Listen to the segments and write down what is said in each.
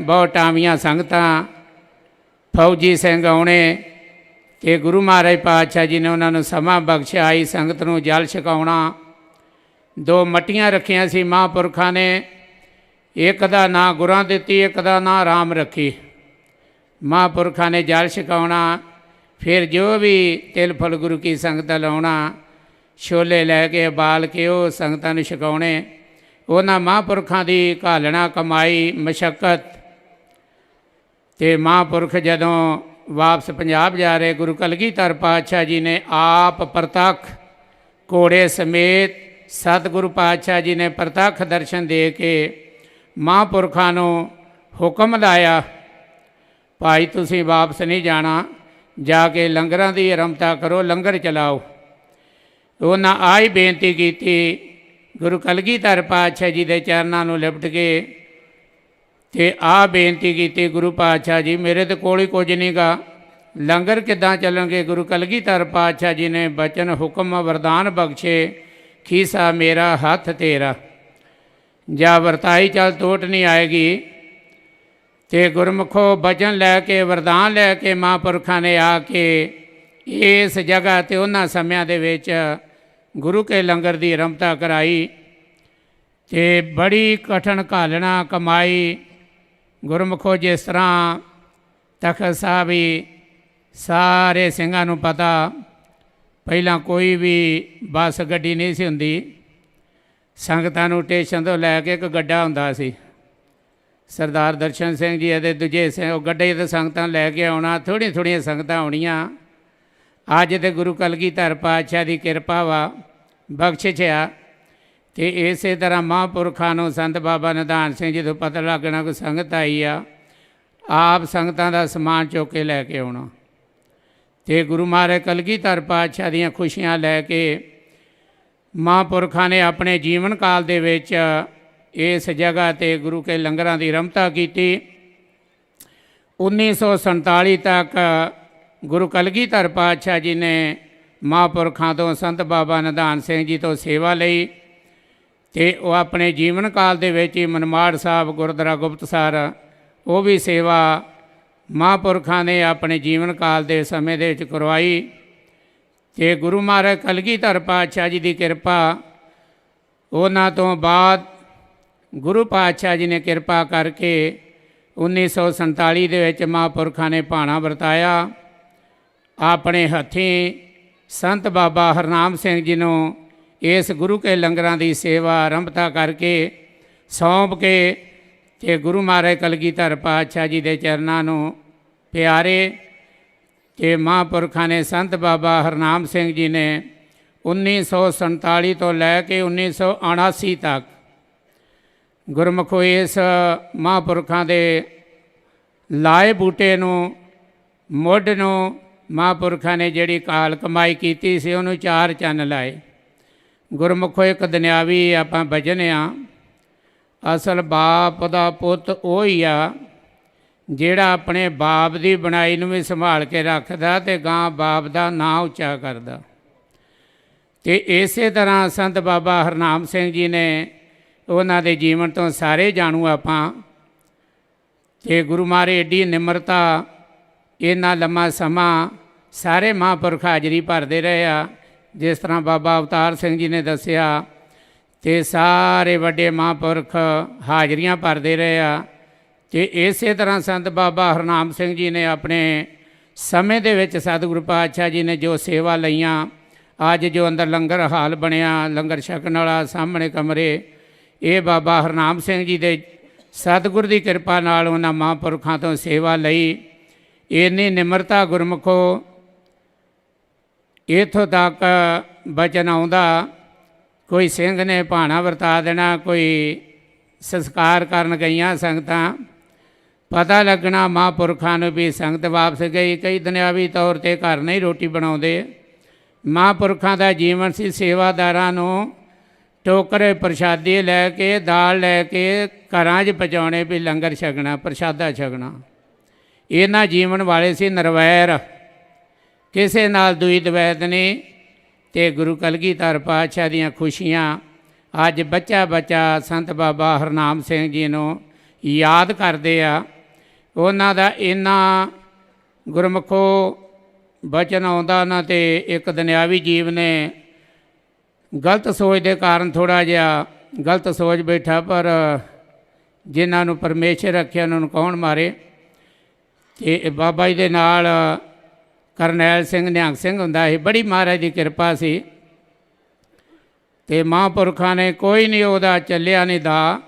ਬਹੁਤ ਟਾਵੀਆਂ ਸੰਗਤਾਂ, ਫੌਜੀ ਸਿੰਘ ਆਉਣੇ, ਕਿ ਗੁਰੂ ਮਹਾਰਾਜ ਪਾਤਸ਼ਾਹ ਜੀ ਨੇ ਉਹਨਾਂ ਨੂੰ ਸਮਾਂ ਬਖਸ਼ਿਆ, ਆਈ ਸੰਗਤ ਨੂੰ ਜਲ ਛਕਾਉਣਾ। ਦੋ ਮੱਟੀਆਂ ਰੱਖੀਆਂ ਸੀ ਮਹਾਂਪੁਰਖਾਂ ਨੇ, ਇੱਕ ਦਾ ਨਾਂ ਗੁਰਾਂ ਦਿੱਤੀ, ਇੱਕ ਦਾ ਨਾਂ ਰਾਮ ਰੱਖੀ। ਮਹਾਂਪੁਰਖਾਂ ਨੇ ਜਲ ਛਕਾਉਣਾ, ਫਿਰ ਜੋ ਵੀ ਤਿਲ ਫਲ ਗੁਰੂ ਕੀ ਸੰਗਤ ਲਾਉਣਾ, ਛੋਲੇ ਲੈ ਕੇ ਬਾਲ ਕੇ ਉਹ ਸੰਗਤਾਂ ਨੂੰ ਛਕਾਉਣੇ। ਉਹਨਾਂ ਮਹਾਂਪੁਰਖਾਂ ਦੀ ਘਾਲਣਾ ਕਮਾਈ, ਮਸ਼ਕਤ। ਤੇ ਮਹਾਂਪੁਰਖ ਜਦੋਂ ਵਾਪਸ ਪੰਜਾਬ ਜਾ ਰਹੇ, ਗੁਰੂ ਕਲਗੀਧਰ ਪਾਤਸ਼ਾਹ ਜੀ ਨੇ ਆਪ ਪ੍ਰਤੱਖ ਘੋੜੇ ਸਮੇਤ ਸਤਿਗੁਰੂ ਪਾਤਸ਼ਾਹ ਜੀ ਨੇ ਪ੍ਰਤੱਖ ਦਰਸ਼ਨ ਦੇ ਕੇ ਮਹਾਂਪੁਰਖਾਂ ਨੂੰ ਹੁਕਮ ਲਾਇਆ, ਭਾਈ, ਤੁਸੀਂ ਵਾਪਸ ਨਹੀਂ ਜਾਣਾ, ਜਾ ਕੇ ਲੰਗਰਾਂ ਦੀ ਆਰੰਭਤਾ ਕਰੋ, ਲੰਗਰ ਚਲਾਓ। ਉਹਨਾਂ ਆਈ ਬੇਨਤੀ ਕੀਤੀ ਗੁਰੂ ਕਲਗੀਧਰ ਪਾਤਸ਼ਾਹ ਜੀ ਦੇ ਚਰਨਾਂ ਨੂੰ ਲਿਪਟ ਕੇ ਤੇ ਆ ਬੇਨਤੀ ਕੀਤੀ, ਗੁਰੂ ਪਾਤਸ਼ਾਹ ਜੀ, ਮੇਰੇ ਤੇ ਕੋਲ ਹੀ ਕੁਝ ਨਹੀਂਗਾ ਲੰਗਰ ਕਿੱਦਾਂ ਚੱਲਣਗੇ? ਗੁਰੂ ਕਲਗੀਧਰ ਪਾਤਸ਼ਾਹ ਜੀ ਨੇ ਬਚਨ ਹੁਕਮ ਵਰਦਾਨ ਬਖਸ਼ੇ, ਖੀਸਾ ਮੇਰਾ ਹੱਥ ਤੇਰਾ। ਜਾ ਵਰਤਾਈ ਚਲ ਟੋਟ ਨਹੀਂ ਆਏਗੀ। ਤੇ ਗੁਰਮੁਖੋ ਬਚਨ ਲੈ ਕੇ, ਵਰਦਾਨ ਲੈ ਕੇ ਮਹਾਂਪੁਰਖਾਂ ਨੇ ਆ ਕੇ ਇਸ ਜਗ੍ਹਾ ਤੇ ਉਹਨਾਂ ਸਮਿਆਂ ਦੇ ਵਿੱਚ ਗੁਰੂ ਕੇ ਲੰਗਰ ਦੀ ਆਰੰਭਤਾ ਕਰਾਈ, ਤੇ ਬੜੀ ਕਠਨ ਘਾਲਣਾ ਕਮਾਈ, ਗੁਰਮੁਖੋ ਜਿਸ ਤਰ੍ਹਾਂ ਤਖਤ ਸਾਹਿਬ ਵੀ ਸਾਰੇ ਸਿੰਘਾਂ ਨੂੰ ਪਤਾ, ਪਹਿਲਾਂ ਕੋਈ ਵੀ ਬੱਸ ਗੱਡੀ ਨਹੀਂ ਸੀ ਹੁੰਦੀ, ਸੰਗਤਾਂ ਨੂੰ ਸਟੇਸ਼ਨ ਤੋਂ ਲੈ ਕੇ ਇੱਕ ਗੱਡਾ ਹੁੰਦਾ ਸੀ। ਸਰਦਾਰ ਦਰਸ਼ਨ ਸਿੰਘ ਜੀ ਅਤੇ ਦੂਜੇ ਸਿੰਘ, ਉਹ ਗੱਡੇ ਤੇ ਸੰਗਤਾਂ ਲੈ ਕੇ ਆਉਣਾ ਥੋੜ੍ਹੀਆਂ ਥੋੜ੍ਹੀਆਂ ਸੰਗਤਾਂ ਆਉਣੀਆਂ। ਅੱਜ ਤੇ ਗੁਰੂ ਕਲਗੀਧਰ ਪਾਤਸ਼ਾਹ ਦੀ ਕਿਰਪਾ ਵਾ, ਬਖਸ਼ਿਸ਼ ਆ। ਤੇ ਇਸੇ ਤਰ੍ਹਾਂ ਮਹਾਂਪੁਰਖਾਂ ਨੂੰ ਸੰਤ ਬਾਬਾ ਨਿਧਾਨ ਸਿੰਘ ਜੀ ਤੋਂ ਪਤਾ ਲੱਗਣਾ ਕਿ ਸੰਗਤ ਆਈ ਆ, ਆਪ ਸੰਗਤਾਂ ਦਾ ਸਮਾਨ ਚੁੱਕ ਕੇ ਲੈ ਕੇ ਆਉਣਾ। ਤੇ ਗੁਰੂ ਮਹਾਰਾਜ ਕਲਗੀਧਰ ਪਾਤਸ਼ਾਹ ਦੀਆਂ ਖੁਸ਼ੀਆਂ ਲੈ ਕੇ ਮਹਾਂਪੁਰਖਾਂ ਨੇ ਆਪਣੇ ਜੀਵਨ ਕਾਲ ਦੇ ਵਿੱਚ ਇਸ ਜਗ੍ਹਾ ਤੇ ਗੁਰੂ ਕੇ ਲੰਗਰਾਂ ਦੀ ਰਮਤਾ ਕੀਤੀ। 1947 ਤੱਕ ਗੁਰੂ ਕਲਗੀਧਰ ਪਾਤਸ਼ਾਹ ਜੀ ਨੇ ਮਹਾਂਪੁਰਖਾਂ ਤੋਂ ਸੰਤ ਬਾਬਾ ਨਿਧਾਨ ਸਿੰਘ ਜੀ ਤੋਂ ਸੇਵਾ ਲਈ ਤੇ ਉਹ ਆਪਣੇ ਜੀਵਨ ਕਾਲ ਦੇ ਵਿੱਚ ਹੀ ਮਨਮਾੜ ਸਾਹਿਬ, ਗੁਰਦੁਆਰਾ ਗੁਪਤਸਰ ਉਹ ਵੀ ਸੇਵਾ ਮਹਾਂਪੁਰਖਾਂ ਨੇ ਆਪਣੇ ਜੀਵਨ ਕਾਲ ਦੇ ਸਮੇਂ ਦੇ ਵਿੱਚ ਕਰਵਾਈ ਤੇ ਗੁਰੂ ਮਹਾਰਾਜ ਕਲਗੀਧਰ ਪਾਤਸ਼ਾਹ ਜੀ ਦੀ ਕਿਰਪਾ, ਉਹਨਾਂ ਤੋਂ ਬਾਅਦ ਗੁਰੂ ਪਾਤਸ਼ਾਹ ਜੀ ਨੇ ਕਿਰਪਾ ਕਰਕੇ 1947 ਦੇ ਵਿੱਚ ਮਹਾਂਪੁਰਖਾਂ ਨੇ ਭਾਣਾ ਵਰਤਾਇਆ। ਆਪਣੇ ਹੱਥੀਂ ਸੰਤ ਬਾਬਾ ਹਰਨਾਮ ਸਿੰਘ ਜੀ ਨੂੰ ਇਸ ਗੁਰੂ ਕੇ ਲੰਗਰਾਂ ਦੀ ਸੇਵਾ ਆਰੰਭਤਾ ਕਰਕੇ ਸੌਂਪ ਕੇ ਤੇ ਗੁਰੂ ਮਹਾਰਾਜ ਕਲਗੀਧਰ ਪਾਤਸ਼ਾਹ ਜੀ ਦੇ ਚਰਨਾਂ ਨੂੰ ਪਿਆਰੇ ਤੇ ਮਹਾਂਪੁਰਖਾਂ ਨੇ ਸੰਤ ਬਾਬਾ ਹਰਨਾਮ ਸਿੰਘ ਜੀ ਨੇ 1947 ਤੋਂ ਲੈ ਕੇ 1979 ਤੱਕ ਗੁਰਮੁਖੋ ਇਸ ਮਹਾਂਪੁਰਖਾਂ ਦੇ ਲਾਏ ਬੂਟੇ ਨੂੰ, ਮੁੱਢ ਨੂੰ ਮਹਾਂਪੁਰਖਾਂ ਨੇ ਜਿਹੜੀ ਕਾਲ ਕਮਾਈ ਕੀਤੀ ਸੀ, ਉਹਨੂੰ ਚਾਰ ਚੰਨ ਲਾਏ। ਗੁਰਮੁਖੋ ਇੱਕ ਦੁਨਿਆਵੀ ਆਪਾਂ ਭਜਨ ਆ। ਅਸਲ ਬਾਪ ਦਾ ਪੁੱਤ ਉਹ ਹੀ ਆ, ਜਿਹੜਾ ਆਪਣੇ ਬਾਪ ਦੀ ਬਣਾਈ ਨੂੰ ਵੀ ਸੰਭਾਲ ਕੇ ਰੱਖਦਾ ਤੇ ਗਾਂ ਬਾਪ ਦਾ ਨਾਂ ਉੱਚਾ ਕਰਦਾ। ਤੇ ਇਸੇ ਤਰ੍ਹਾਂ ਸੰਤ ਬਾਬਾ ਹਰਨਾਮ ਸਿੰਘ ਜੀ ਨੇ ਉਹਨਾਂ ਦੇ ਜੀਵਨ ਤੋਂ ਸਾਰੇ ਜਾਣੂ ਆਪਾਂ। ਤੇ ਗੁਰੂ ਮਾਰੇ ਏਡੀ ਨਿਮਰਤਾ ਇਹਨਾਂ ਲੰਮਾ ਸਮਾਂ ਸਾਰੇ ਮਹਾਂਪੁਰਖ ਹਾਜ਼ਰੀ ਭਰਦੇ ਰਹੇ ਆ। ਜਿਸ ਤਰ੍ਹਾਂ ਬਾਬਾ ਅਵਤਾਰ ਸਿੰਘ ਜੀ ਨੇ ਦੱਸਿਆ ਤੇ ਸਾਰੇ ਵੱਡੇ ਮਹਾਂਪੁਰਖ ਹਾਜ਼ਰੀਆਂ ਭਰਦੇ ਰਹੇ ਆ। ਤੇ ਇਸੇ ਤਰ੍ਹਾਂ ਸੰਤ ਬਾਬਾ ਹਰਨਾਮ ਸਿੰਘ ਜੀ ਨੇ ਆਪਣੇ ਸਮੇਂ ਦੇ ਵਿੱਚ ਸਤਿਗੁਰੂ ਪਾਤਸ਼ਾਹ ਜੀ ਨੇ ਜੋ ਸੇਵਾ ਲਈਆਂ, ਅੱਜ ਜੋ ਅੰਦਰ ਲੰਗਰ ਹਾਲ ਬਣਿਆ, ਲੰਗਰ ਛਕਣ ਵਾਲਾ, ਸਾਹਮਣੇ ਕਮਰੇ, ਇਹ ਬਾਬਾ ਹਰਨਾਮ ਸਿੰਘ ਜੀ ਦੇ ਸਤਿਗੁਰ ਦੀ ਕਿਰਪਾ ਨਾਲ ਉਹਨਾਂ ਮਹਾਂਪੁਰਖਾਂ ਤੋਂ ਸੇਵਾ ਲਈ। ਇੰਨੀ ਨਿਮਰਤਾ ਗੁਰਮੁਖੋ ਇਥੋਂ ਤੱਕ ਬਚਨ ਆਉਂਦਾ, ਕੋਈ ਸਿੰਘ ਨੇ ਭਾਣਾ ਵਰਤਾ ਦੇਣਾ, ਕੋਈ ਸੰਸਕਾਰ ਕਰਨ ਗਈਆਂ ਸੰਗਤਾਂ। ਪਤਾ ਲੱਗਣਾ ਮਹਾਂਪੁਰਖਾਂ ਨੂੰ ਵੀ ਸੰਗਤ ਵਾਪਸ ਗਈ। ਕਈ ਦੁਨਿਆਵੀ ਤੌਰ ਤੇ ਘਰ ਨਹੀਂ ਰੋਟੀ ਬਣਾਉਂਦੇ। ਮਹਾਂਪੁਰਖਾਂ ਦਾ ਜੀਵਨ ਸੀ ਸੇਵਾਦਾਰਾਂ ਨੂੰ ਟੋਕਰੇ ਪ੍ਰਸ਼ਾਦੀ ਲੈ ਕੇ, ਦਾਲ ਲੈ ਕੇ ਘਰਾਂ 'ਚ ਪਹੁੰਚਾਉਣੇ ਵੀ ਲੰਗਰ ਛਕਣਾ, ਪ੍ਰਸ਼ਾਦਾ ਛਕਣਾ। ਇਹਨਾਂ ਜੀਵਨ ਵਾਲੇ ਸੀ ਨਰਵੈਰ। ਕਿਸੇ ਨਾਲ ਦੁਈ ਦਵੈਤ ਨਹੀਂ ਤੇ ਗੁਰੂ ਕਲਗੀਧਰ ਪਾਤਸ਼ਾਹ ਦੀਆਂ ਖੁਸ਼ੀਆਂ ਅੱਜ ਬੱਚਾ ਬੱਚਾ ਸੰਤ ਬਾਬਾ ਹਰਨਾਮ ਸਿੰਘ ਜੀ ਨੂੰ ਯਾਦ ਕਰਦੇ ਆ। ਉਹਨਾਂ ਦਾ ਇੰਨਾ ਗੁਰਮੁਖੋ ਬਚਨ ਆਉਂਦਾ ਉਹਨਾਂ ਤੇ ਇੱਕ ਦੁਨਿਆਵੀ ਜੀਵ ਨੇ ਗਲਤ ਸੋਚ ਦੇ ਕਾਰਨ ਥੋੜਾ ਜਿਹਾ ਗਲਤ ਸੋਚ ਬੈਠਾ ਪਰ ਜਿਨ੍ਹਾਂ ਨੂੰ ਪਰਮੇਸ਼ਰ ਰੱਖਿਆ ਉਹਨਾਂ ਨੂੰ ਕੌਣ ਮਾਰੇ? ਤੇ ਬਾਬਾ ਜੀ ਦੇ ਨਾਲ ਕਰਨੈਲ ਸਿੰਘ ਨਿਹੰਗ ਸਿੰਘ ਹੁੰਦਾ ਸੀ, ਬੜੀ ਮਹਾਰਾਜ ਦੀ ਕਿਰਪਾ ਸੀ। ਤੇ ਮਹਾਂਪੁਰਖਾਂ ਨੇ ਕੋਈ ਨਹੀਂ ਉਹਦਾ ਚੱਲਿਆ ਨਹੀਂ ਦਾ,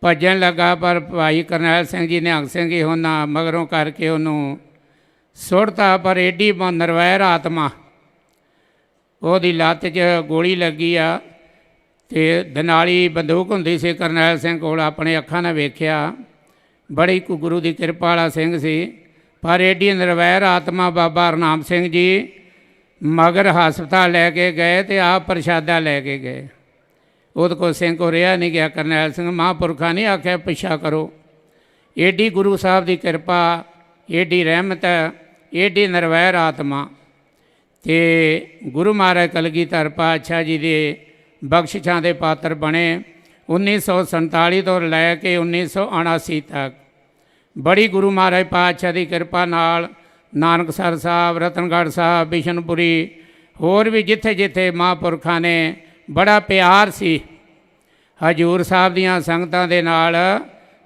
ਭੱਜਣ ਲੱਗਾ, ਪਰ ਭਾਈ ਕਰਨੈਲ ਸਿੰਘ ਜੀ, ਨਿਹੰਗ ਸਿੰਘ ਜੀ ਉਹਨਾਂ ਮਗਰੋਂ ਕਰਕੇ ਉਹਨੂੰ ਸੁੱਟਤਾ, ਪਰ ਏਡੀ ਬ- ਨਿਰਵੈਰ ਆਤਮਾ। ਉਹਦੀ ਲੱਤ 'ਚ ਗੋਲੀ ਲੱਗੀ ਆ, ਤੇ ਦਨਾਲੀ ਬੰਦੂਕ ਹੁੰਦੀ ਸੀ ਕਰਨੈਲ ਸਿੰਘ ਕੋਲ, ਆਪਣੇ ਅੱਖਾਂ ਨਾਲ ਵੇਖਿਆ। ਬੜੀ ਕੁ ਗੁਰੂ ਦੀ ਕਿਰਪਾ ਵਾਲਾ ਸਿੰਘ ਸੀ। ਪਰ ਏਡੀ ਨਿਰਵੈਰ ਆਤਮਾ ਬਾਬਾ ਹਰਨਾਮ ਸਿੰਘ ਜੀ ਮਗਰ ਹਸਪਤਾਲ ਲੈ ਕੇ ਗਏ ਤੇ ਆਪ ਪ੍ਰਸ਼ਾਦਾ ਲੈ ਕੇ ਗਏ। ਉਹਦੇ ਕੋਲ ਸਿੰਘ ਕੋ ਰਿਹਾ ਨਹੀਂ ਗਿਆ। ਕਰਨੈਲ ਸਿੰਘ ਮਹਾਂਪੁਰਖਾਂ ਨੇ ਆਖਿਆ, ਪਿੱਛਾ ਕਰੋ। ਏਡੀ ਗੁਰੂ ਸਾਹਿਬ ਦੀ ਕਿਰਪਾ, ਏਡੀ ਰਹਿਮਤ ਏਡੀ ਨਿਰਵੈਰ ਆਤਮਾ। ਤੇ ਗੁਰੂ ਮਹਾਰਾਜ ਕਲਗੀਧਰ ਪਾਤਸ਼ਾਹ ਜੀ ਦੇ ਬਖਸ਼ਿਸ਼ਾਂ ਦੇ ਪਾਤਰ ਬਣੇ। 1947 ਤੋਂ ਲੈ ਕੇ 1979 ਤੱਕ ਬੜੀ ਗੁਰੂ ਮਹਾਰਾਜ ਪਾਤਸ਼ਾਹ ਦੀ ਕਿਰਪਾ ਨਾਲ ਨਾਨਕਸਰ ਸਾਹਿਬ, ਰਤਨਗੜ੍ਹ ਸਾਹਿਬ, ਬਿਸ਼ਨਪੁਰੀ, ਹੋਰ ਵੀ ਜਿੱਥੇ ਜਿੱਥੇ ਮਹਾਂਪੁਰਖਾਂ ਨੇ ਬੜਾ ਪਿਆਰ ਸੀ, ਹਜੂਰ ਸਾਹਿਬ ਦੀਆਂ ਸੰਗਤਾਂ ਦੇ ਨਾਲ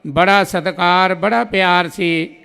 ਬੜਾ ਸਤਿਕਾਰ, ਬੜਾ ਪਿਆਰ ਸੀ।